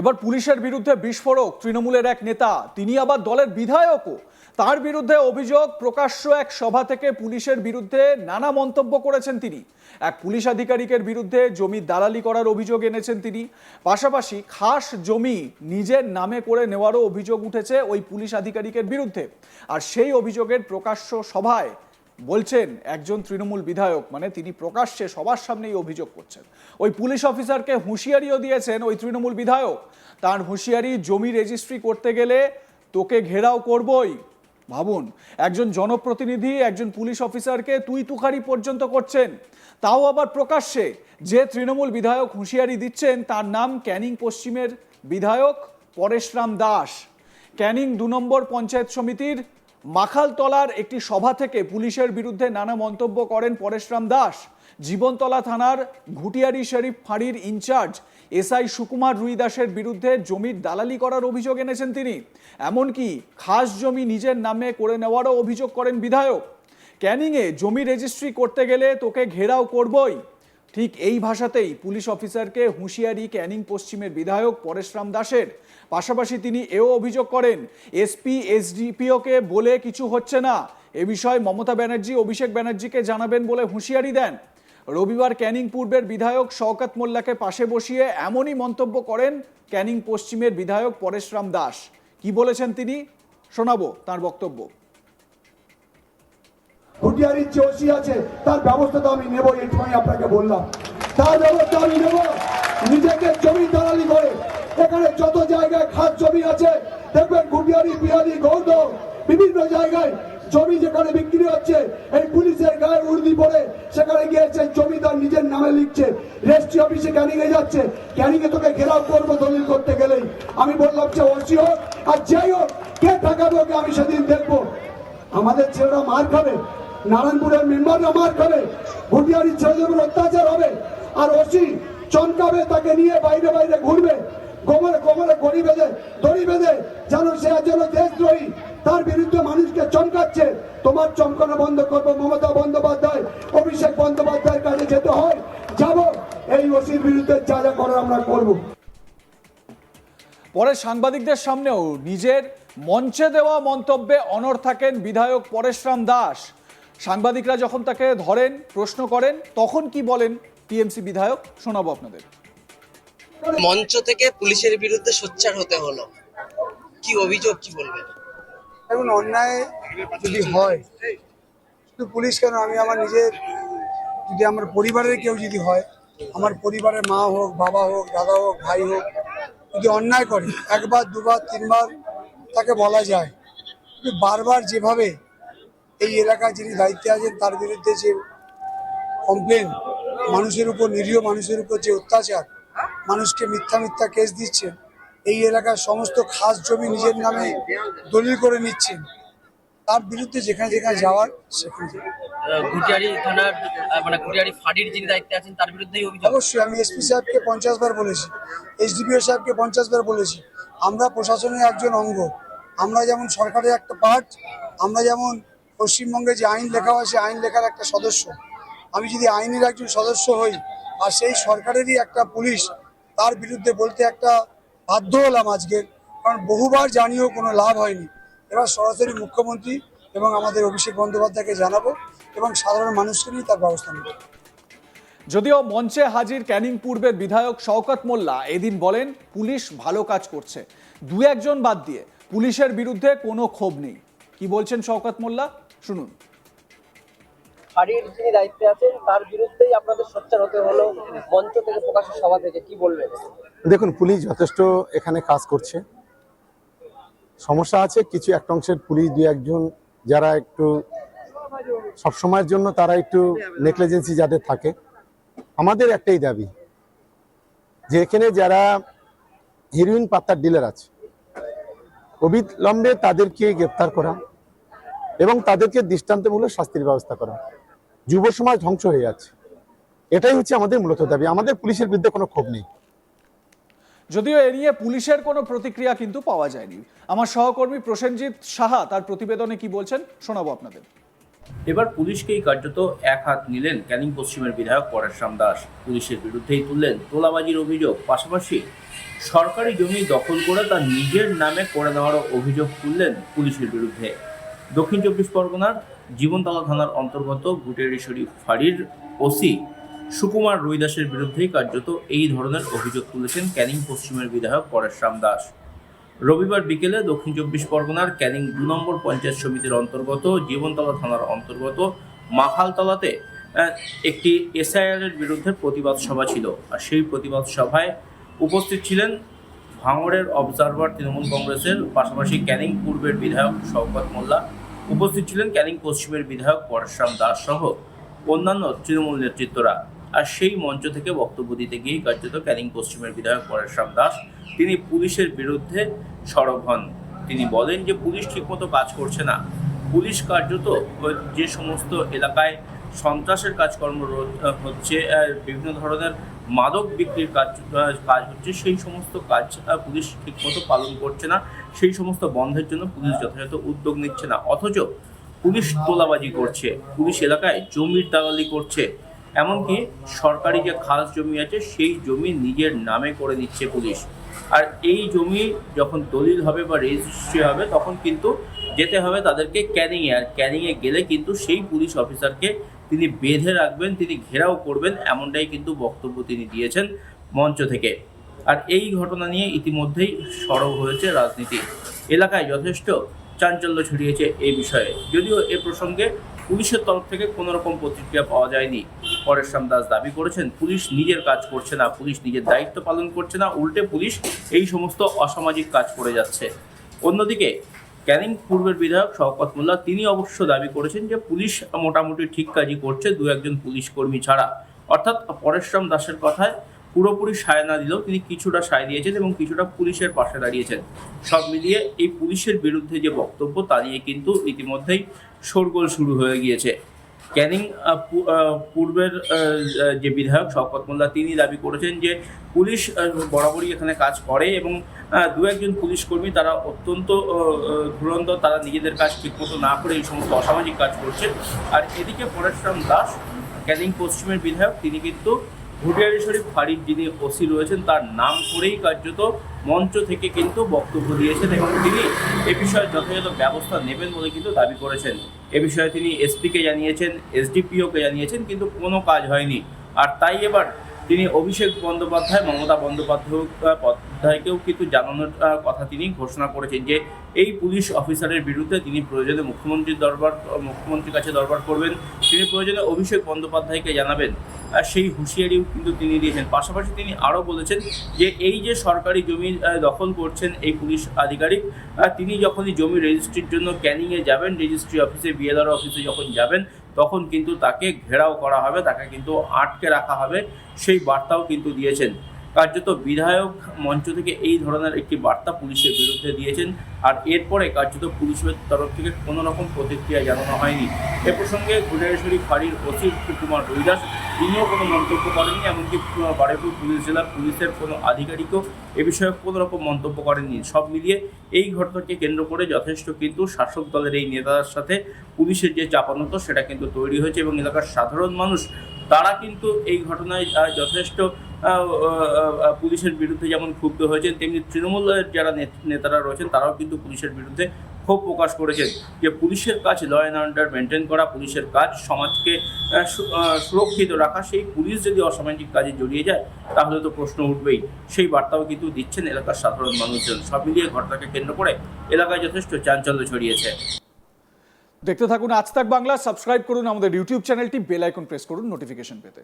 এবার পুলিশের বিরুদ্ধে বিস্ফোরক তৃণমূলের এক নেতা, তিনি আবার দলের বিধায়কও। তার বিরুদ্ধে অভিযোগ প্রকাশ্য এক সভা থেকে পুলিশের বিরুদ্ধে নানা মন্তব্য করেছেন তিনি। এক পুলিশ আধিকারিকের বিরুদ্ধে জমি দালালি করার অভিযোগ এনেছেন তিনি। পাশাপাশি খাস জমি নিজের নামে করে নেওয়ারও অভিযোগ উঠেছে ওই পুলিশ আধিকারিকের বিরুদ্ধে। আর সেই অভিযোগের প্রকাশ্য সভায় বলছেন একজন তৃণমূল বিধায়ক মানে তিনি প্রকাশ্যে সবার সামনেই অভিযোগ করছেন। ওই পুলিশ অফিসারকে হুঁশিয়ারিও দিয়েছেন ওই তৃণমূল বিধায়ক। তার হুঁশিয়ারি, জমি রেজিস্ট্রি করতে গেলে তোকে ঘেরাও করবই। ভাবুন, একজন জনপ্রতিনিধি, একজন পুলিশ অফিসারকে তুই তুখারি পর্যন্ত করছেন। তাও আবার প্রকাশ্যে যে তৃণমূল বিধায়ক হুঁশিয়ারি দিচ্ছেন, তার নাম ক্যানিং পশ্চিমের বিধায়ক পরেশরাম দাস। ক্যানিং দু নম্বর পঞ্চায়েত সমিতির মাখালতলার একটি সভা থেকে পুলিশের বিরুদ্ধে নানা মন্তব্য করেন পরেশরাম দাস। জীবনতলা থানার ঘুটিয়ারি শরীফ ফাঁড়ির ইনচার্জ এসআই সুকুমার রুই দাসের বিরুদ্ধে জমির দালালি করার অভিযোগ এনেছেন তিনি। এমনকি খাস জমি নিজের নামে করে নেওয়ারও অভিযোগ করেন বিধায়ক। ক্যানিংয়ে জমি রেজিস্ট্রি করতে গেলে তোকে ঘেরাও করবই। ঠিক এই ভাষাতেই পুলিশ অফিসারকে হুঁশিয়ারি ক্যানিং পশ্চিমের বিধায়ক পরেশরাম দাসের। পাশাপাশি তিনি এও অভিযোগ করেন, এসপি, এসডিপিওকে বলে কিছু হচ্ছে না। এ বিষয়ে মমতা ব্যানার্জি, অভিষেক ব্যানার্জিকে জানাবেন বলে হুঁশিয়ারি দেন। রবিবার ক্যানিং পূর্বের বিধায়ক শওকত মোল্লাকে পাশে বসিয়ে এমনই মন্তব্য করেন ক্যানিং পশ্চিমের বিধায়ক পরেশরাম দাস। কি বলেছেন তিনি? শোনাবো তার বক্তব্য। হুটিয়ারির যে ওসি আছে, তার ব্যবস্থা তো আমি নেব এইটুকুনি আপনাকে বললাম। তার ব্যবস্থা আমি নেব। নিজেকে জমি দালালি করে, এখানে যত জায়গায় খাস জমি আছে, দেখবেন গুটিয়ারি বিহারি গৌদ বিভিন্ন জায়গায় জমি যেখানে বিক্রি হচ্ছে, এই পুলিশের গায়ে উর্দি পরে সেখানে গিয়ে জমি তার নিজের নামে লিখছে, রেজিস্ট্রি অফিসে ক্যানিং এ যাচ্ছে, ক্যানিং এ তোকে ঘেরাও করব দলিল করতে গেলেই। আমি বললাম যে ওসি হোক, আর যাই হোক, কে ঠেকাবে ওকে আমি সেদিন দেখব। আমাদের ছেলেরা মার খাবে নারায়ণপুরের মেম্বাররা মার খাবে ভুটিয়ারির ছেলেদের অত্যাচার হবে। আর ওসি চমকাবে, তাকে নিয়ে বাইরে বাইরে ঘুরবে। গোমরে গোমরে গড়ি বেঁধে, দড়ি বেঁধে যেন সে যেন দেশদ্রোহী, তার বিরুদ্ধে মানুষকে চমকাচ্ছে। তোমার চমকানো বন্ধ করব, মমতা বন্দ্যোপাধ্যায়, অভিষেক বন্দ্যোপাধ্যায়ের কাছে যেতে হয়। যাব, এই ওসির বিরুদ্ধে যা যা করার আমরা করব। পরে সাংবাদিকদের সামনেও নিজের মঞ্চে দেওয়া মন্তব্যে অনর থাকেন বিধায়ক পরেশরাম দাস। সাংবাদিকরা যখন তাকে ধরেন প্রশ্ন করেন তখন কি বলেন টিএমসি বিধায়ক? শোনাবো আপনাদের। মঞ্চ থেকে পুলিশের বিরুদ্ধে সোচ্চার হতে হলো। কি অভিযোগ কি বলবেন? এখন অন্যায় যদি হয় শুধু পুলিশ কেন আমি আমার নিজের যদি আমার পরিবারের কেউ যদি হয় আমার পরিবারের মা হোক বাবা হোক দাদা হোক ভাই হোক যদি অন্যায় করে একবার দুবার তিনবার তাকে বলা যায় কিন্তু বারবার যেভাবে এই এলাকায় যিনি দায়িত্বে আছেন তার বিরুদ্ধে যে কমপ্লেন মানুষের উপর নিরীহ মানুষের উপর যে অত্যাচার মানুষকে মিথ্যা মিথ্যা কেস দিচ্ছেন এই এলাকার সমস্ত খাস জমি নিজের নামে দলিল করে নিচ্ছেন। তার বিরুদ্ধে যেখানে যেখানে যাওয়ার সেখানে। থানার মানে ঘুটিয়ারি ফাঁড়ির যিনি দায়িত্বে আছেন তার বিরুদ্ধেই অভিযোগ? অবশ্যই আমি এসপি সাহেবকে পঞ্চাশ বার বলেছি এসডিপিও সাহেবকে পঞ্চাশ বার বলেছি। আমরা প্রশাসনের একজন অঙ্গ আমরা যেমন সরকারের একটা পার্ট আমরা যেমন পশ্চিমবঙ্গে যে আইন লেখা হয়, সেই আইন লেখার একটা সদস্য। আমি যদি আইনের একজন সদস্য হই, আর সেই সরকারেরই একটা পুলিশ, তার বিরুদ্ধে বলতে একটা বাধ্য হলাম আজকে। কারণ বহুবার জানিয়েও কোনো লাভ হয়নি। এবার সরাসরি মুখ্যমন্ত্রী এবং আমাদের অভিষেক বন্দ্যোপাধ্যায়কে জানাব এবং সাধারণ মানুষকে নিয়ে তার ব্যবস্থা নেব। যদিও মঞ্চে হাজির ক্যানিং পূর্বের বিধায়ক শওকত মোল্লা এদিন বলেন, পুলিশ ভালো কাজ করছে। দু একজন বাদ দিয়ে, পুলিশের বিরুদ্ধে কোনো ক্ষোভ নেই। কি বলছেন শওকত মোল্লা? শুনুন। যিনি দায়িত্বে আছেন তার বিরুদ্ধেই আপনাদের সোচ্চার হতে হলো মঞ্চ থেকে প্রকাশ্য সভা থেকে। কি বলবেন? দেখুন পুলিশ যথেষ্ট এখানে কাজ করছে। সমস্যা আছে কিছু একটা অংশের পুলিশ দু একজন যারা একটু সবসময়ের জন্য তারা একটু নেগলিজেন্সি যাদের থাকে। আমাদের একটাই দাবি যে এখানে যারা হিরোইন পাত্তার ডিলার আছে অবিলম্বে তাদেরকে গ্রেপ্তার করা। এবং তাদেরকে দৃষ্টান্তমূলক শাস্তির ব্যবস্থা করা। যুব সমাজ ধ্বংস হয়ে যাচ্ছে। এটাই হচ্ছে আমাদের মূলত দাবি। আমাদের পুলিশের বিরুদ্ধে কোনো ক্ষোভ নেই। যদিও এ নিয়ে পুলিশের কোনো প্রতিক্রিয়া কিন্তু পাওয়া যায়নি। আমার সহকর্মী প্রসেনজিৎ সাহা তার প্রতিবেদনে কি বলছেন শোনাবো আপনাদের। এবার পুলিশকেই কার্যত এক হাত নিলেন ক্যানিং পশ্চিমের বিধায়ক পরেশরাম দাস। পুলিশের বিরুদ্ধেই তুললেন তোলাবাজির অভিযোগ। পাশাপাশি সরকারি জমি দখল করে তার নিজের নামে করে নেওয়ারও অভিযোগ তুললেন পুলিশের বিরুদ্ধে। দক্ষিণ চব্বিশ পরগনার জীবনতলা থানার অন্তর্গত গুটেরিশ্বরী ফাঁড়ির ওসি সুকুমার রুইদাসের বিরুদ্ধেই কার্যত এই ধরনের অভিযোগ তুলেছেন ক্যানিং পশ্চিমের বিধায়ক পরেশরাম দাস। রবিবার বিকেলে দক্ষিণ চব্বিশ পরগনার ক্যানিং দু নম্বর পঞ্চায়েত সমিতির অন্তর্গত জীবনতলা থানার অন্তর্গত মাহালতলাতে আহ, একটি এসআইআর এর বিরুদ্ধে প্রতিবাদ সভা ছিল। আর সেই প্রতিবাদ সভায় উপস্থিত ছিলেন ভাঙড়ের অবজারভার তৃণমূল কংগ্রেসের পাশাপাশি ক্যানিং পূর্বের বিধায়ক শওকত মোল্লা, উপস্থিত ছিলেন ক্যানিং পশ্চিমের বিধায়ক পরশুরাম দাস সহ অন্যান্য তৃণমূল নেতৃত্বরা। আর সেই মঞ্চ থেকে বক্তব্য দিতে গিয়েই কার্যত ক্যানিং পশ্চিমের বিধায়ক পরেশরাম দাস তিনি পুলিশের বিরুদ্ধে সরব হন। তিনি বলেন যে, পুলিশ ঠিকমতো কাজ করছে না। পুলিশ কার্যত যে সমস্ত এলাকায় সন্ত্রাসের কাজকর্ম হচ্ছে বিভিন্ন ধরনের মাদক বিক্রির কাজ কাজ হচ্ছে সেই সমস্ত কাজ পুলিশ ঠিকমতো পালন করছে না। সেই সমস্ত বন্ধের জন্য পুলিশ যথাযথ উদ্যোগ নিচ্ছে না। অথচ পুলিশ তোলাবাজি করছে পুলিশ এলাকায় জমির দালালি করছে। এমনকি সরকারি যে খাস জমি আছে সেই জমি নিজের নামে করে নিচ্ছে পুলিশ। আর এই জমি যখন দলিল হবে বা রেজিস্ট্রি হবে তখন কিন্তু যেতে হবে তাদেরকে ক্যানিংয়ে আর ক্যানিংয়ে গেলে কিন্তু সেই পুলিশ অফিসারকে তিনি বেঁধে রাখবেন, তিনি ঘেরাও করবেন, এমনটাই কিন্তু বক্তব্য তিনি দিয়েছেন মঞ্চ থেকে। আর এই ঘটনা নিয়ে ইতিমধ্যেই সরব হয়েছে রাজনীতি। এলাকায় যথেষ্ট চাঞ্চল্য ছড়িয়েছে এই বিষয়ে। যদিও এ প্রসঙ্গে পুলিশের তরফ থেকে কোনো রকম প্রতিক্রিয়া পাওয়া যায়নি। পরেশরাম দাস দাবি করেছেন, পুলিশ নিজের কাজ করছে না, পুলিশ নিজের দায়িত্ব পালন করছে না, উল্টে পুলিশ এই সমস্ত অসামাজিক কাজ করে যাচ্ছে। অন্যদিকে ক্যানিং পূর্বের বিধায়ক শওকত মোল্লা, তিনি অবশ্য দাবি করেছেন যে পুলিশ মোটামুটি ঠিক কাজই করছে, দু একজন পুলিশ কর্মী ছাড়া। অর্থাৎ পরেশরাম দাসের কথায় পুরোপুরি সায় না দিলেও তিনি কিছুটা সায় দিয়েছেন এবং কিছুটা পুলিশের পাশে দাঁড়িয়েছেন। সব মিলিয়ে এই পুলিশের বিরুদ্ধে যে বক্তব্য, তা নিয়ে কিন্তু ইতিমধ্যেই শোরগোল শুরু হয়ে গিয়েছে। ক্যানিং পূর্বের যে বিধায়ক শওকত মোল্লা তিনি দাবি করেছেন যে পুলিশ বরাবরই এখানে কাজ করে এবং দু একজন পুলিশ কর্মী তারা অত্যন্ত আহ, তারা নিজেদের কাজ ঠিকমতো না করে এই সমস্ত অসামাজিক কাজ করছে। আর এদিকে পরেশরাম দাস ক্যানিং পশ্চিমের বিধায়ক তিনি কিন্তু ভুটিয়ারি শরীফ ফাঁড়ির যিনি ওসি রয়েছেন তার নাম করেই কার্যত মঞ্চ থেকে কিন্তু বক্তব্য দিয়েছেন এবং তিনি এ বিষয়ে যথাযথ ব্যবস্থা নেবেন বলে কিন্তু দাবি করেছেন। এ বিষয়ে তিনি এসপিকে জানিয়েছেন, এসডিপিওকে জানিয়েছেন, কিন্তু কোনো কাজ হয়নি। আর তাই এবার তিনি অভিষেক বন্দ্যোপাধ্যায়, মমতা বন্দ্যোপাধ্যায় বন্দ্যোপাধ্যায়কেও কিন্তু জানানোর কথা তিনি ঘোষণা করেছেন যে এই পুলিশ অফিসারের বিরুদ্ধে তিনি প্রয়োজনে মুখ্যমন্ত্রীর দরবার, মুখ্যমন্ত্রীর কাছে দরবার করবেন, তিনি প্রয়োজনে অভিষেক বন্দ্যোপাধ্যায়কে জানাবেন সেই হুঁশিয়ারিও কিন্তু তিনি দিয়েছেন। পাশাপাশি তিনি আরও বলেছেন যে এই যে সরকারি জমি দখল করছেন এই পুলিশ আধিকারিক তিনি যখনই জমি রেজিস্ট্রির জন্য ক্যানিংয়ে যাবেন, রেজিস্ট্রি অফিসে, বিএলআর অফিসে যখন যাবেন, তখন কিন্তু তাকে ঘেরাও করা হবে, তাকে কিন্তু আটকে রাখা হবে, সেই বার্তাও কিন্তু দিয়েছেন। কার্যত বিধায়ক মঞ্চ থেকে এই ধরনের একটি বার্তা পুলিশের বিরুদ্ধে দিয়েছেন আর এরপরে কার্যত পুলিশের তরফ থেকে কোনো রকম প্রতিক্রিয়া জানানো হয়নি। এ প্রসঙ্গে গুজারেশ্বরী ফাঁড়ির ওসি কুমার রবিদাস, তিনিও কোনো মন্তব্য করেননি, এমনকি বারেপুর পুলিশ জেলার পুলিশের কোনো আধিকারিকও এ বিষয়ে কোনো রকম মন্তব্য করেননি। সব মিলিয়ে এই ঘটনাকে কেন্দ্র করে যথেষ্ট কিন্তু শাসক দলের এই নেতাদের সাথে পুলিশের যে চাপানত সেটা কিন্তু তৈরি হয়েছে এবং এলাকার সাধারণ মানুষ, তারা কিন্তু এই ঘটনায় যথেষ্ট পুলিশের বিরুদ্ধে যেমন ক্ষুব্ধ হয়েছেন তেমনি তৃণমূলের যারা নেত- নেতারা রয়েছেন, তারাও কিন্তু পুলিশের বিরুদ্ধে ক্ষোভ প্রকাশ করেছেন যে পুলিশের কাজ ল অ্যান্ড অর্ডার মেনটেন করা, পুলিশের কাজ সমাজকে সুরক্ষিত রাখা, সেই পুলিশ যদি অসামাজিক কাজে জড়িয়ে যায়, তাহলে তো প্রশ্ন উঠবেই। সেই বার্তাও কিন্তু দিচ্ছেন এলাকার সাধারণ মানুষজন। সব মিলিয়ে ঘটনাকে কেন্দ্র করে এলাকায় যথেষ্ট চাঞ্চল্য ছড়িয়েছে। দেখতে থাকুন আজ তাক বাংলা সাবস্ক্রাইব করুন আমাদের ইউটিউব চ্যানেলটি বেল আইকন প্রেস করুন নোটিফিকেশন পেতে।